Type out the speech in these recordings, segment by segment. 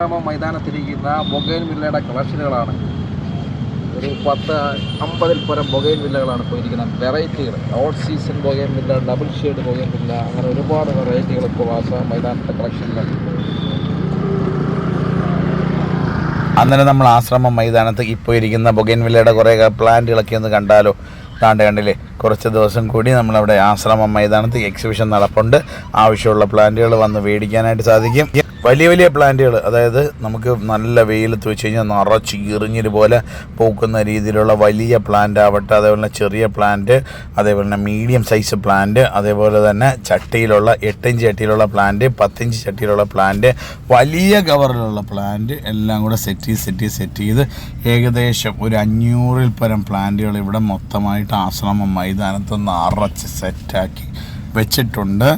മൈതാനത്തിരിക്കുന്ന ബൊഗൈൻ വില്ലയുടെ കളക്ഷനുകളാണ് ഒരു പത്ത് അമ്പതിൽ പരം ബൊഗൈൻ വില്ലകളാണ് ഇപ്പോൾ ഇരിക്കുന്നത് വെറൈറ്റികൾ. All season bougainvillea double shade bougainvillea അങ്ങനെ ഒരുപാട് വെറൈറ്റികൾ ഇപ്പോൾ ആസാം മൈതാനത്തെ കളക്ഷനിലാണ് അന്നേരം നമ്മൾ ആശ്രമം മൈതാനത്ത് ഇപ്പോൾ ഇരിക്കുന്ന ബൊഗൈൻ വില്ലയുടെ കുറേ പ്ലാന്റുകളൊക്കെ ഒന്ന് കണ്ടാലോ? താണ്ട് കണ്ടില്ലേ? കുറച്ച് ദിവസം കൂടി നമ്മളവിടെ ആശ്രമം മൈതാനത്ത് എക്സിബിഷൻ നടപ്പുണ്ട്. ആവശ്യമുള്ള പ്ലാന്റുകൾ വന്ന് മേടിക്കാനായിട്ട് സാധിക്കും. വലിയ വലിയ പ്ലാന്റുകൾ. അതായത് നമുക്ക് നല്ല വെയിലത്ത് വെച്ച് കഴിഞ്ഞാൽ നിറച്ച് ഇറിഞ്ഞിര് പോലെ പൂക്കുന്ന രീതിയിലുള്ള വലിയ പ്ലാന്റ് ആവട്ടെ അതേപോലെ ചെറിയ പ്ലാന്റ് അതേപോലെ തന്നെ മീഡിയം സൈസ് പ്ലാന്റ് അതേപോലെ തന്നെ ചട്ടിയിലുള്ള എട്ടിഞ്ച് ചട്ടിയിലുള്ള പ്ലാന്റ് പത്തിഞ്ച് ചട്ടിയിലുള്ള പ്ലാന്റ് വലിയ കവറിലുള്ള പ്ലാന്റ് എല്ലാം കൂടെ സെറ്റ് ചെയ്ത് സെറ്റ് ചെയ്ത് സെറ്റ് ചെയ്ത് ഏകദേശം ഒരു അഞ്ഞൂറിൽ പരം പ്ലാന്റുകൾ ഇവിടെ മൊത്തമായിട്ട് ആശ്രമം മൈതാനത്ത് നിറച്ച് സെറ്റാക്കി വെച്ചിട്ടുണ്ട്.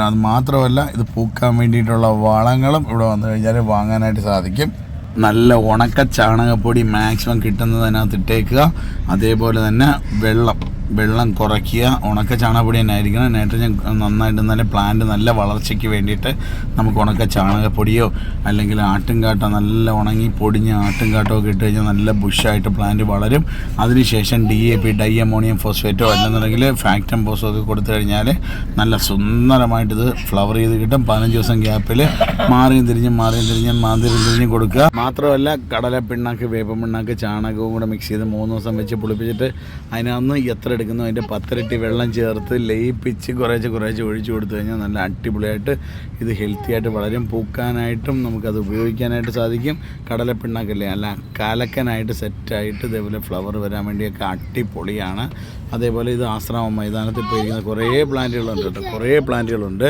അത് മാത്രമല്ല ഇത് പൂക്കാൻ വേണ്ടിയിട്ടുള്ള വളങ്ങളും ഇവിടെ വന്നു കഴിഞ്ഞാൽ വാങ്ങാനായിട്ട് സാധിക്കും. നല്ല ഉണക്ക ചാണകപ്പൊടി മാക്സിമം കിട്ടുന്നതിനകത്ത് ഇട്ടേക്കുക. അതേപോലെ തന്നെ വെള്ളം. വെള്ളം കുറയ്ക്കുക ഉണക്ക ചാണകപ്പൊടി തന്നെ ആയിരിക്കണം. നൈട്രജൻ നന്നായിട്ട് നല്ല പ്ലാന്റ് നല്ല വളർച്ചയ്ക്ക് വേണ്ടിയിട്ട് നമുക്ക് ഉണക്ക ചാണകപ്പൊടിയോ അല്ലെങ്കിൽ ആട്ടുംകാട്ട നല്ല ഉണങ്ങി പൊടിഞ്ഞ ആട്ടുംകാട്ടോ ഒക്കെ ഇട്ട് കഴിഞ്ഞാൽ നല്ല ബുഷായിട്ട് പ്ലാന്റ് വളരും. അതിനുശേഷം D A P di ammonium ഫോസ്ഫേറ്റോ അല്ലെന്നുണ്ടെങ്കിൽ ഫാക്ടം ഫോസോ ഒക്കെ കൊടുത്തു കഴിഞ്ഞാൽ നല്ല സുന്ദരമായിട്ട് ഇത് ഫ്ലവർ ചെയ്ത് കിട്ടും. പതിനഞ്ച് ദിവസം ഗ്യാപ്പിൽ മാറിയും തിരിഞ്ഞും മാറിയും തിരിഞ്ഞും മാതിരി തിരിഞ്ഞും കൊടുക്കുക. മാത്രമല്ല കടല പിണ്ണാക്ക് വേപ്പ പിണ്ണാക്ക് ചാണകവും കൂടെ മിക്സ് ചെയ്ത് മൂന്ന് ദിവസം വെച്ച് പുളിപ്പിച്ചിട്ട് അതിനകത്ത് എത്ര എടുക്കുന്നു. അതിന്റെ പത്തിരട്ടി വെള്ളം ചേർത്ത് ലയിപ്പിച്ച് കുറേശ്ശെ കുറേശ്ശെ ഒഴിച്ചു കൊടുത്തു കഴിഞ്ഞാൽ നല്ല അടിപൊളിയായിട്ട് ഇത് ഹെൽത്തി ആയിട്ട് വളരും. പൂക്കാനായിട്ടും നമുക്കത് ഉപയോഗിക്കാനായിട്ട് സാധിക്കും. കടലപ്പിണ്ണാക്കല്ലേ? അല്ല കാലക്കനായിട്ട് സെറ്റായിട്ട് ഇതേപോലെ ഫ്ലവർ വരാൻ വേണ്ടിയൊക്കെ അടിപൊളിയാണ്. അതേപോലെ ഇത് ആശ്രമം മൈതാനത്ത് പോയിരിക്കുന്ന കുറേ പ്ലാന്റുകളുണ്ട് കേട്ടോ. കുറേ പ്ലാന്റുകളുണ്ട്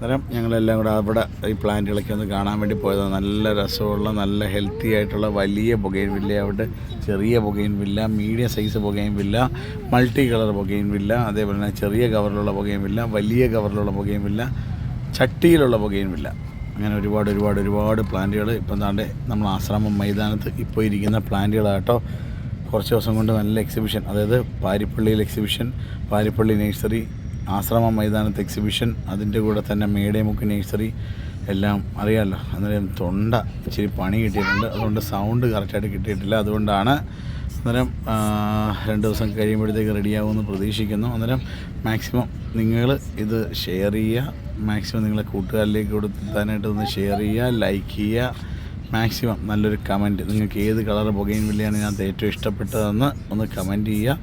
അന്നേരം ഞങ്ങളെല്ലാം കൂടെ അവിടെ ഈ പ്ലാന്റുകളൊക്കെ ഒന്ന് കാണാൻ വേണ്ടി പോയതാണ് നല്ല രസമുള്ള നല്ല ഹെൽത്തി ആയിട്ടുള്ള വലിയ പുകയിൻ വില്ല അവിടെ. ചെറിയ പുകയിൻ വില്ല മീഡിയം സൈസ് പുകയും വില്ല മൾട്ടി കളർ പുകയിൻ വില്ല അതേപോലെ തന്നെ ചെറിയ കവറിലുള്ള പുകയും വില്ല വലിയ കവറിലുള്ള പുകയും വില്ല ചട്ടിയിലുള്ള പുകയും വില്ല. അങ്ങനെ ഒരുപാട് ഒരുപാട് ഒരുപാട് പ്ലാന്റുകൾ. ഇപ്പം താണ്ടെ നമ്മൾ ആശ്രമം മൈതാനത്ത് ഇപ്പോൾ ഇരിക്കുന്ന പ്ലാന്റുകളാട്ടോ കുറച്ച് ദിവസം കൊണ്ട് നല്ല എക്സിബിഷൻ അതായത് പാരിപ്പള്ളിയിൽ എക്സിബിഷൻ പാരിപ്പള്ളി നഴ്സറി ആശ്രമം മൈതാനത്ത് എക്സിബിഷൻ അതിന്റെ കൂടെ തന്നെ മേടേമുക്ക് നേഴ്സറി എല്ലാം അറിയാമല്ലോ അന്നേരം തൊണ്ട ഇച്ചിരി പണി കിട്ടിയിട്ടുണ്ട്. അതുകൊണ്ട് സൗണ്ട് കറക്റ്റായിട്ട് കിട്ടിയിട്ടില്ല. അതുകൊണ്ടാണ് അന്നേരം രണ്ട് ദിവസം കഴിയുമ്പോഴത്തേക്ക് റെഡിയാകുമെന്ന് പ്രതീക്ഷിക്കുന്നു. അന്നേരം മാക്സിമം നിങ്ങൾ ഇത് ഷെയർ ചെയ്യുക. മാക്സിമം നിങ്ങളെ കൂട്ടുകാരിലേക്ക് കൊടുത്താനായിട്ട് ഒന്ന് ഷെയർ ചെയ്യുക ലൈക്ക് ചെയ്യുക. മാക്സിമം നല്ലൊരു കമന്റ് നിങ്ങൾക്ക് ഏത് കളർ പുകയും വില്ലയാണ് ഞാൻ ഏറ്റവും ഇഷ്ടപ്പെട്ടതെന്ന് ഒന്ന് കമന്റ് ചെയ്യുക.